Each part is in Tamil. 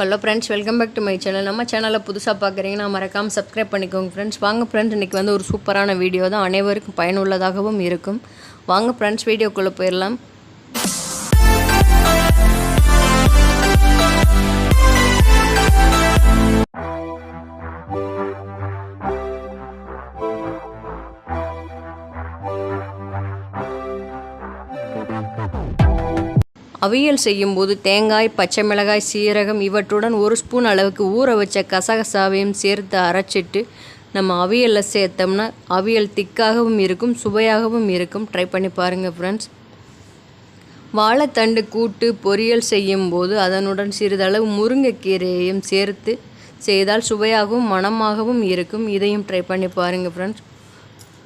Hello friends welcome back to my channel நம்ம சேனலில் புதுசாக பார்க்குறீங்கன்னா மறக்காமல் சப்ஸ்கிரைப் பண்ணிக்கோங்க ஃப்ரெண்ட்ஸ் வாங்க ஃப்ரெண்ட்ஸ் இன்றைக்கி வந்து ஒரு சூப்பரான வீடியோ தான். அனைவருக்கும் பயனுள்ளதாகவும் இருக்கும். வாங்க ஃப்ரெண்ட்ஸ் வீடியோக்குள்ளே போயிடலாம். அவியல் செய்யும்போது தேங்காய் பச்சை மிளகாய் சீரகம் இவற்றுடன் ஒரு ஸ்பூன் அளவுக்கு ஊற வச்ச கசகசாவையும் சேர்த்து அரைச்சிட்டு நம்ம அவியலில் சேர்த்தோம்னா அவியல் திக்காகவும் இருக்கும் சுவையாகவும் இருக்கும். ட்ரை பண்ணி பாருங்கள் ஃப்ரெண்ட்ஸ் வாழைத்தண்டு கூட்டு பொரியல் செய்யும்போது அதனுடன் சிறிதளவு முருங்கைக்கீரையையும் சேர்த்து செய்தால் சுவையாகவும் மணமாகவும் இருக்கும். இதையும் ட்ரை பண்ணி பாருங்கள் ஃப்ரெண்ட்ஸ்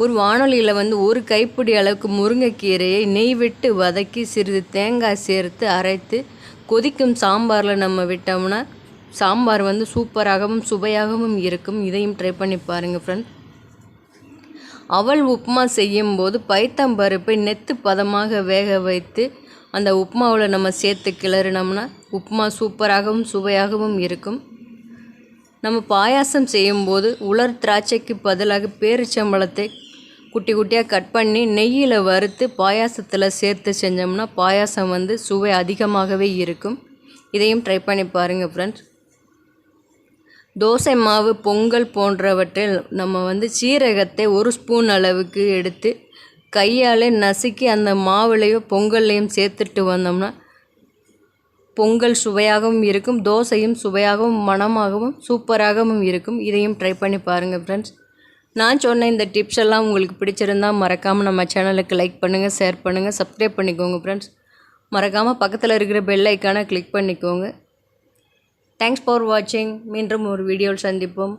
ஒரு வானொலியில் வந்து ஒரு கைப்பிடி அளவுக்கு முருங்கைக்கீரையை நெய் விட்டு வதக்கி சிறிது தேங்காய் சேர்த்து அரைத்து கொதிக்கும் சாம்பாரில் நம்ம விட்டோம்னா சாம்பார் வந்து சூப்பராகவும் சுவையாகவும் இருக்கும். இதையும் ட்ரை பண்ணி பாருங்கள் ஃப்ரெண்ட்ஸ் அவல் உப்புமா செய்யும்போது பைத்தம்பருப்பை நெத்து பதமாக வேக வைத்து அந்த உப்புமாவில் நம்ம சேர்த்து கிளறினோம்னா உப்புமா சூப்பராகவும் சுவையாகவும் இருக்கும். நம்ம பாயாசம் செய்யும்போது உலர் திராட்சைக்கு பதிலாக பேரிச்சம்பழத்தை குட்டி குட்டியாக கட் பண்ணி நெய்யில் வறுத்து பாயாசத்தில் சேர்த்து செஞ்சோம்னா பாயாசம் வந்து சுவை அதிகமாகவே இருக்கும். இதையும் ட்ரை பண்ணி பாருங்கள் ஃப்ரெண்ட்ஸ் தோசை மாவு பொங்கல் போன்றவற்றில் நம்ம வந்து சீரகத்தை ஒரு ஸ்பூன் அளவுக்கு எடுத்து கையாலே நசுக்கி அந்த மாவுலையோ பொங்கல்லையும் சேர்த்துட்டு வந்தோம்னா பொங்கல் சுவையாகவும் இருக்கும் தோசையும் சுவையாகவும் மணமாகவும் சூப்பராகவும் இருக்கும். இதையும் ட்ரை பண்ணி பாருங்கள் ஃப்ரெண்ட்ஸ் நான் சொன்ன இந்த டிப்ஸ் எல்லாம் உங்களுக்கு பிடிச்சிருந்தா மறக்காமல் நம்ம சேனலுக்கு லைக் பண்ணுங்கள் ஷேர் பண்ணுங்கள் சப்ஸ்கிரைப் பண்ணிக்கோங்க ஃப்ரெண்ட்ஸ் மறக்காமல் பக்கத்தில் இருக்கிற பெல் ஐக்கானை கிளிக் பண்ணிக்கோங்க. தேங்க்ஸ் ஃபார் வாட்சிங் மீண்டும் ஒரு வீடியோவில் சந்திப்போம்.